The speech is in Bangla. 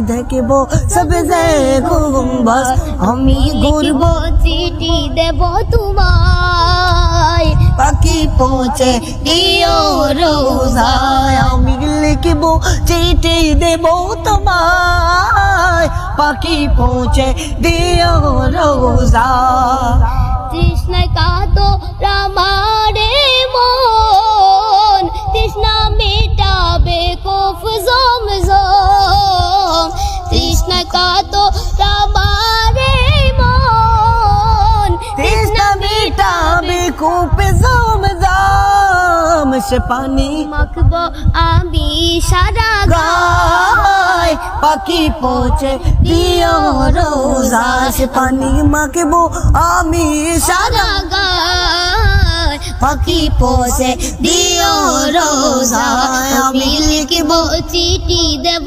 দেখব, সব আমি ঘুরব, চিঠি দেব তোমায়। পাখি পৌঁছে দিও রোজায়। আমি লিখব, চিঠি দেব তোমায়। পাখি পৌঁছে দিও রোজা। তৃষ্ণায় কাতো রামারে কূপে জম জম সে পানি মাখব আমি সারা গায় পাখি পৌঁছে দিও রোজা সে পানি মাখবো আমি সারা গায় পাখি পৌঁছে দিও রোজা আমি লিখব চিঠি দেব